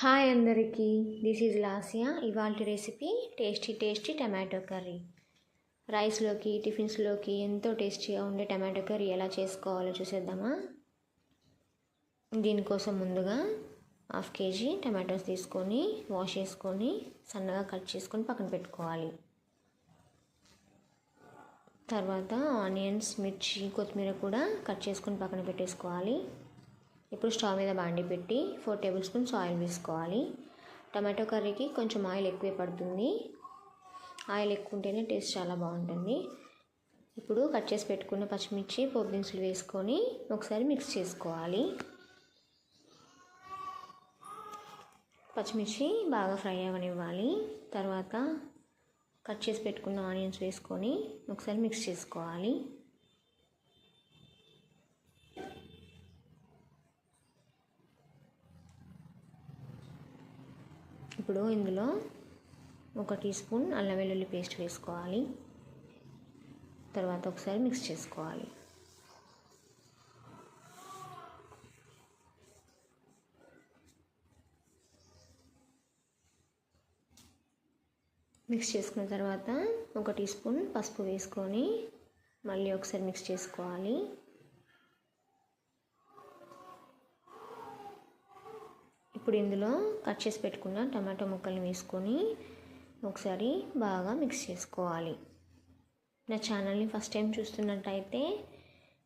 Hi అందరికీ. This is Lasya ఇవాళ recipe tasty tasty tomato curry. రైస్లోకి టిఫిన్స్లోకి ఎంతో టేస్టీగా ఉండే టమాటో కర్రీ ఎలా చేసుకోవాలో చూసేద్దామా? దీనికోసం ముందుగా హాఫ్ కేజీ టమాటోస్ తీసుకొని వాష్ చేసుకొని సన్నగా కట్ చేసుకొని పక్కన పెట్టుకోవాలి. తర్వాత ఆనియన్స్ మిర్చి కొత్తిమీర కూడా కట్ చేసుకొని పక్కన పెట్టేసుకోవాలి. ఇప్పుడు స్టవ్ మీద బాండి పెట్టి ఫోర్ టేబుల్ స్పూన్స్ ఆయిల్ వేసుకోవాలి. టమాటో కర్రీకి కొంచెం ఆయిల్ ఎక్కువే పడుతుంది. ఆయిల్ ఎక్కువ ఉంటేనే టేస్ట్ చాలా బాగుంటుంది. ఇప్పుడు కట్ చేసి పెట్టుకున్న పచ్చిమిర్చి పోపు దినుసులు వేసుకొని ఒకసారి మిక్స్ చేసుకోవాలి. పచ్చిమిర్చి బాగా ఫ్రై అవ్వనివ్వాలి తర్వాత కట్ చేసి పెట్టుకున్న ఆనియన్స్ వేసుకొని ఒకసారి మిక్స్ చేసుకోవాలి. ఇప్పుడు ఇందులో ఒక టీ స్పూన్ అల్లం వెల్లుల్లి పేస్ట్ వేసుకోవాలి. తర్వాత ఒకసారి మిక్స్ చేసుకోవాలి. మిక్స్ చేసుకున్న తర్వాత ఒక టీ స్పూన్ పసుపు వేసుకొని మళ్ళీ ఒకసారి మిక్స్ చేసుకోవాలి. ఇప్పుడు ఇందులో కట్ చేసి పెట్టుకున్న టమాటో ముక్కల్ని వేసుకొని ఒకసారి బాగా మిక్స్ చేసుకోవాలి. నా ఛానల్ని ఫస్ట్ టైం చూస్తున్నట్టయితే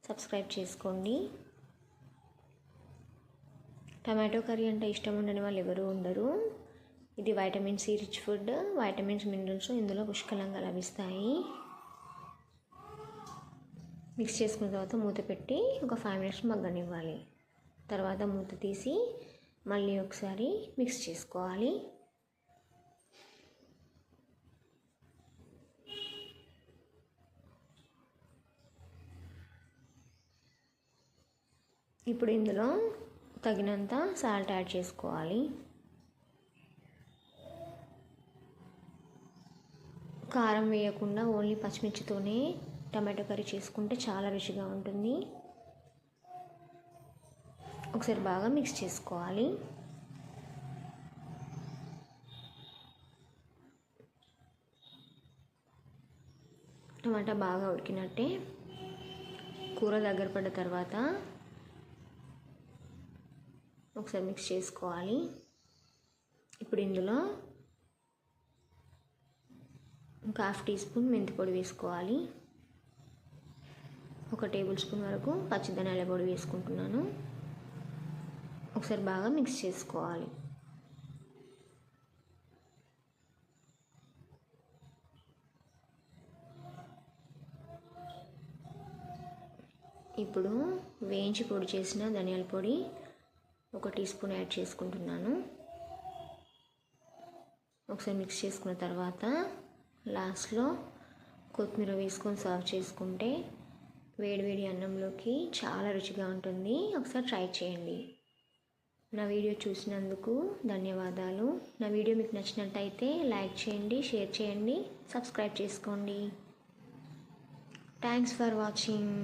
సబ్స్క్రైబ్ చేసుకోండి. టమాటో కర్రీ అంటే ఇష్టం ఉండని వాళ్ళు ఎవరు ఉండరు. ఇది vitamin C rich food vitamins minerals ఇందులో పుష్కలంగా లభిస్తాయి. మిక్స్ చేసుకున్న తర్వాత మూత పెట్టి ఒక ఫైవ్ మినిట్స్ మగ్గనివ్వాలి. తర్వాత మూత తీసి మళ్ళీ ఒకసారి మిక్స్ చేసుకోవాలి. ఇప్పుడు ఇందులో తగినంత సాల్ట్ యాడ్ చేసుకోవాలి. కారం వేయకుండా ఓన్లీ పచ్చిమిర్చితోనే టమాటో కర్రీ చేసుకుంటే చాలా రుచిగా ఉంటుంది. ఒకసారి బాగా మిక్స్ చేసుకోవాలి. టమాటా బాగా ఉడికినట్టే కూర దగ్గర పడ్డ తర్వాత ఒకసారి మిక్స్ చేసుకోవాలి. ఇప్పుడు ఇందులో ఒక హాఫ్ టీ స్పూన్ మెంతి పొడి వేసుకోవాలి. ఒక టేబుల్ స్పూన్ వరకు పచ్చిధనాల పొడి వేసుకుంటున్నాను. ఒకసారి బాగా మిక్స్ చేసుకోవాలి ఇప్పుడు వేయించి పొడి చేసిన ధనియాల పొడి ఒక టీ స్పూన్ యాడ్ చేసుకుంటున్నాను. ఒకసారి మిక్స్ చేసుకున్న తర్వాత లాస్ట్లో కొత్తిమీర వేసుకొని సర్వ్ చేసుకుంటే వేడివేడి అన్నంలోకి చాలా రుచిగా ఉంటుంది. ఒకసారి ట్రై చేయండి. నా వీడియో చూసినందుకు ధన్యవాదాలు. నా వీడియో మీకు నచ్చినట్టయితే లైక్ చేయండి షేర్ చేయండి సబ్స్క్రైబ్ చేసుకోండి. Thanks for watching